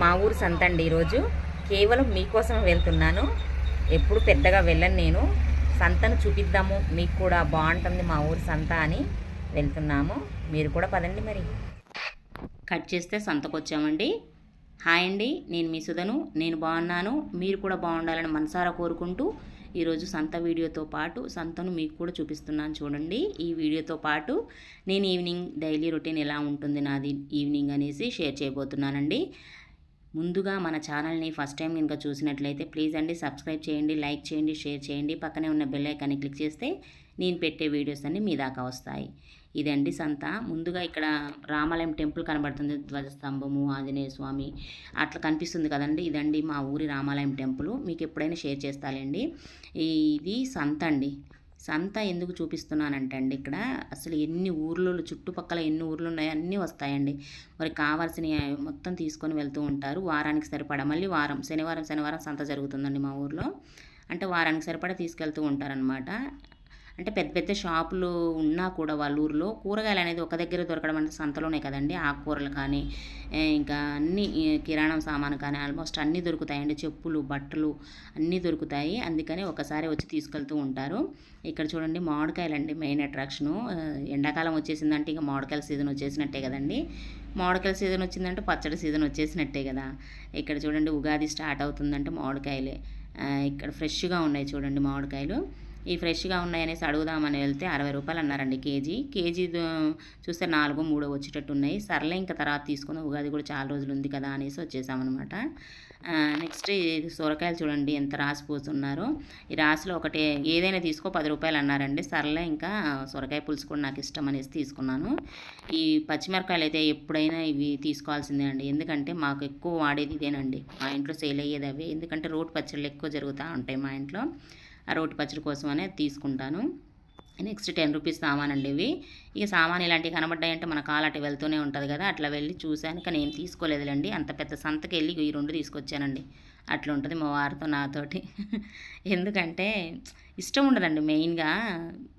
మా ఊరు సంత అండి ఈరోజు. కేవలం మీకోసం వెళ్తున్నాను. ఎప్పుడు పెద్దగా వెళ్ళను నేను. సంతను చూపిద్దాము. మీకు కూడా బాగుంటుంది మా ఊరు సంత అని వెళ్తున్నాము. మీరు కూడా పదండి మరి. కట్ చేస్తే సంతకు వచ్చామండి హాయ్ అండి నేను మీ సుధను. నేను బాగున్నాను. మీరు కూడా బాగుండాలని మనసారా కోరుకుంటూ ఈరోజు సంత వీడియోతో పాటు సంతను మీకు కూడా చూపిస్తున్నాను చూడండి. ఈ వీడియోతో పాటు నేను ఈవినింగ్ డైలీ రొటీన్ ఎలా ఉంటుంది నాది ఈవినింగ్ అనేసి షేర్ చేయబోతున్నానండి. ముందుగా మన ఛానల్ని ఫస్ట్ టైం కనుక చూసినట్లయితే ప్లీజ్ అండి సబ్స్క్రైబ్ చేయండి లైక్ చేయండి షేర్ చేయండి. పక్కనే ఉన్న బెల్ ఐకాన్ని క్లిక్ చేస్తే నేను పెట్టే వీడియోస్ అన్నీ మీ దాకా వస్తాయి. ఇదండి సంత. ముందుగా ఇక్కడ రామాలయం టెంపుల్ కనబడుతుంది. ధ్వజస్తంభము ఆంజనేయ స్వామి అట్లా కనిపిస్తుంది కదండి. ఇదండి మా ఊరి రామాలయం టెంపుల్. మీకు ఎప్పుడైనా షేర్ చేస్తానండి ఇది సంత అండి. సంత ఎందుకు చూపిస్తున్నానంటండి ఇక్కడ? అసలు ఎన్ని ఊర్లు చుట్టుపక్కల ఎన్ని ఊర్లు ఉన్నాయో అన్నీ వస్తాయండి. మరి కావాల్సినవి మొత్తం తీసుకొని వెళ్తూ ఉంటారు. వారానికి సరిపడా మళ్ళీ వారం శనివారం శనివారం సంత జరుగుతుందండి మా ఊర్లో. అంటే వారానికి సరిపడా తీసుకెళ్తూ ఉంటారనమాట అంటే పెద్ద పెద్ద షాపులు ఉన్నా కూడా వాళ్ళ ఊర్లో కూరగాయలు అనేది ఒక దగ్గర దొరకడం అంటే సంతలోనే కదండి. ఆకుకూరలు కానీ ఇంకా అన్ని కిరాణం సామాను కానీ ఆల్మోస్ట్ అన్నీ దొరుకుతాయండి. చెప్పులు బట్టలు అన్నీ దొరుకుతాయి. అందుకని ఒకసారి వచ్చి తీసుకెళ్తూ ఉంటారు. ఇక్కడ చూడండి మామిడికాయలండి మెయిన్ అట్రాక్షను. ఎండాకాలం వచ్చేసిందంటే ఇంకా మామిడికాయల సీజన్ వచ్చేసినట్టే కదండి. మామిడికాయల సీజన్ వచ్చిందంటే పచ్చడి సీజన్ వచ్చేసినట్టే కదా. ఇక్కడ చూడండి ఉగాది స్టార్ట్ అవుతుందంటే మామిడికాయలే. ఇక్కడ ఫ్రెష్గా ఉన్నాయి చూడండి మామిడికాయలు. ఈ ఫ్రెష్గా ఉన్నాయనేసి అడుగుదామని వెళ్తే అరవై రూపాయలు అన్నారండి కేజీ. కేజీ చూస్తే నాలుగు మూడో వచ్చేటట్టు ఉన్నాయి సర్లే ఇంకా తర్వాత తీసుకుని ఉగాది కూడా చాలా రోజులు ఉంది కదా అనేసి వచ్చేసామన్నమాట. నెక్స్ట్ ఇది సొరకాయలు చూడండి ఎంత రాసి పోతున్నారో. ఈ రాసిలో ఒకటి ఏదైనా తీసుకో పది రూపాయలు అన్నారండి. సర్లే ఇంకా సొరకాయ పులుసు కూడా నాకు ఇష్టం అనేసి తీసుకున్నాను. ఈ పచ్చిమిరకాయలు అయితే ఎప్పుడైనా ఇవి తీసుకోవాల్సిందే అండి. ఎందుకంటే మాకు ఎక్కువ వాడేది ఇదేనండి. మా ఇంట్లో సేల్ అయ్యేది అవి. ఎందుకంటే రోడ్ పచ్చళ్ళు ఎక్కువ జరుగుతూ ఉంటాయి మా ఇంట్లో. ఆ రోటి పచ్చడి కోసం అనేది తీసుకుంటాను. నెక్స్ట్ టెన్ రూపీస్ సామాన్ అండి ఇవి. ఇక సామాన్ ఇలాంటివి కనబడ్డాయంటే మన కాలు అటు వెళ్తూనే ఉంటుంది కదా అట్లా వెళ్ళి చూశాను. కానీ ఏం తీసుకోలేదులేండి అంత పెద్ద సంతకి వెళ్ళి ఈ రెండు తీసుకొచ్చానండి. అట్లా ఉంటుంది మా వారితో నాతోటి. ఎందుకంటే ఇష్టం ఉండదండి మెయిన్గా.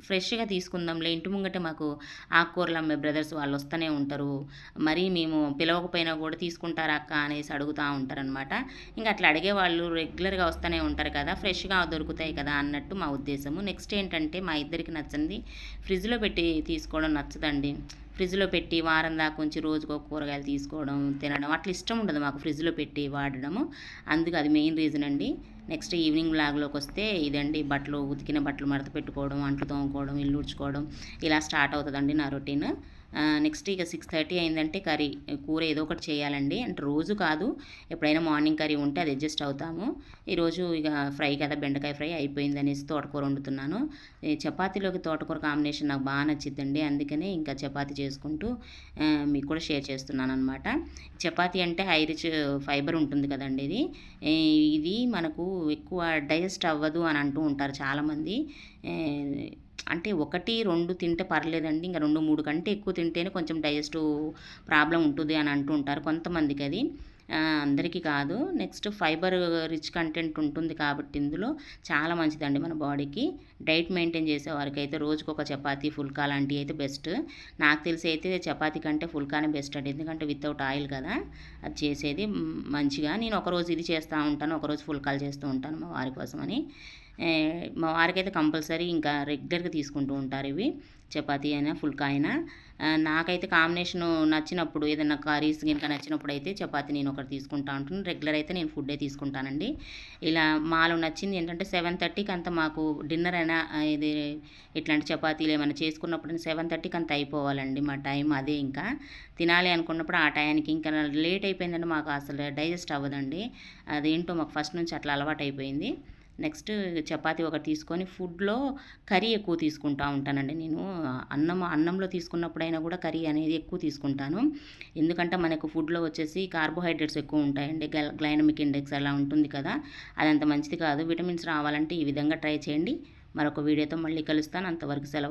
ఫ్రెష్గా తీసుకుందాంలే. ఇంటి ముంగట మాకు ఆకుకూరలు అమ్మే బ్రదర్స్ వాళ్ళు వస్తూనే ఉంటారు. మరీ మేము పిలవకపోయినా కూడా తీసుకుంటారా అక్క అనేసి అడుగుతూ ఉంటారనమాట ఇంకా అట్లా అడిగే వాళ్ళు రెగ్యులర్గా వస్తూనే ఉంటారు కదా. ఫ్రెష్గా దొరుకుతాయి కదా అన్నట్టు మా ఉద్దేశము. నెక్స్ట్ ఏంటంటే మా ఇద్దరికి నచ్చింది. ఫ్రిడ్జ్లో పెట్టి తీసుకోవడం నచ్చదండి. ఫ్రిడ్జ్లో పెట్టి వారం దాకా ఉంచి రోజుకో కూరగాయలు తీసుకోవడం తినడం అట్లా ఇష్టం ఉండదు మాకు ఫ్రిడ్జ్లో పెట్టి వాడడము. అందుకు అది మెయిన్ రీజన్ అండి. నెక్స్ట్ ఈవినింగ్ బ్లాగ్లోకి వస్తే ఇదండి బట్టలు ఉతికిన బట్టలు మడత పెట్టుకోవడం అంట్లు తోముకోవడం ఇల్లు ఉడ్చుకోవడం ఇలా స్టార్ట్ అవుతుందండి నా రొటీన్. నెక్స్ట్ ఇక సిక్స్ థర్టీ అయిందంటే కర్రీ కూర ఏదో ఒకటి చేయాలండి. అంటే రోజు కాదు ఎప్పుడైనా మార్నింగ్ కర్రీ ఉంటే అది అడ్జస్ట్ అవుతాము. ఈరోజు ఇక ఫ్రై కదా బెండకాయ ఫ్రై అయిపోయింది అనేసి తోటకూర వండుతున్నాను. చపాతీలోకి తోటకూర కాంబినేషన్ నాకు బాగా నచ్చిందండి అందుకనే ఇంకా చపాతీ చేసుకుంటూ మీకు కూడా షేర్ చేస్తున్నాను అనమాట చపాతీ అంటే హై రిచ్ ఫైబర్ ఉంటుంది కదండి ఇది. ఇది మనకు ఎక్కువ డైజెస్ట్ అవ్వదు అని అంటూ ఉంటారు చాలామంది. అంటే ఒకటి రెండు తింటే పర్లేదండి. ఇంకా రెండు మూడు కంటే ఎక్కువ తింటేనే కొంచెం డైజెస్టివ్ ప్రాబ్లం ఉంటుంది అని అంటూ ఉంటారు కొంతమందికి అది. అందరికీ కాదు. నెక్స్ట్ ఫైబర్ రిచ్ కంటెంట్ ఉంటుంది కాబట్టి ఇందులో చాలా మంచిదండి మన బాడీకి. డైట్ మెయింటైన్ చేసే వారికి అయితే రోజుకు ఒక చపాతీ ఫుల్కా లాంటివి అయితే బెస్ట్. నాకు తెలిసి అయితే చపాతీ కంటే ఫుల్కానే బెస్ట్ అండి. ఎందుకంటే వితౌట్ ఆయిల్ కదా అది చేసేది మంచిగా. నేను ఒకరోజు ఇది చేస్తూ ఉంటాను ఒకరోజు ఫుల్కాలు చేస్తూ ఉంటాను మా వారి కోసమని. మా వారికైతే కంపల్సరీ ఇంకా రెగ్యులర్గా తీసుకుంటూ ఉంటారు ఇవి. చపాతీ అయినా ఫుల్కా అయినా. నాకైతే కాంబినేషన్ నచ్చినప్పుడు ఏదైనా కర్రీస్ కనుక నచ్చినప్పుడు అయితే చపాతీ నేను ఒకటి తీసుకుంటా ఉంటాను రెగ్యులర్ అయితే నేను ఫుడ్డే తీసుకుంటానండి. ఇలా మాలో నచ్చింది ఏంటంటే సెవెన్ థర్టీకి అంత మాకు డిన్నర్ అయినా ఇది ఇట్లాంటి చపాతీలు ఏమైనా చేసుకున్నప్పుడు సెవెన్ థర్టీకి అంత అయిపోవాలండి మా టైం అదే ఇంకా. తినాలి అనుకున్నప్పుడు ఆ టయానికి ఇంకా లేట్ అయిపోయిందంటే మాకు అసలు డైజెస్ట్ అవ్వదండి. అదేంటో మాకు ఫస్ట్ నుంచి అట్లా అలవాటు అయిపోయింది నెక్స్ట్ చపాతి ఒకటి తీసుకొని ఫుడ్లో కర్రీ ఎక్కువ తీసుకుంటా ఉంటానండి నేను. అన్నం అన్నంలో తీసుకున్నప్పుడైనా కూడా కర్రీ అనేది ఎక్కువ తీసుకుంటాను. ఎందుకంటే మనకు ఫుడ్లో వచ్చేసి కార్బోహైడ్రేట్స్ ఎక్కువ ఉంటాయండి. గ్లైనమిక్ ఇండెక్స్ అలా ఉంటుంది కదా. అదంత మంచిది కాదు. విటమిన్స్ రావాలంటే ఈ విధంగా ట్రై చేయండి. మరొక వీడియోతో మళ్ళీ కలుస్తాను. అంతవరకు సెలవు.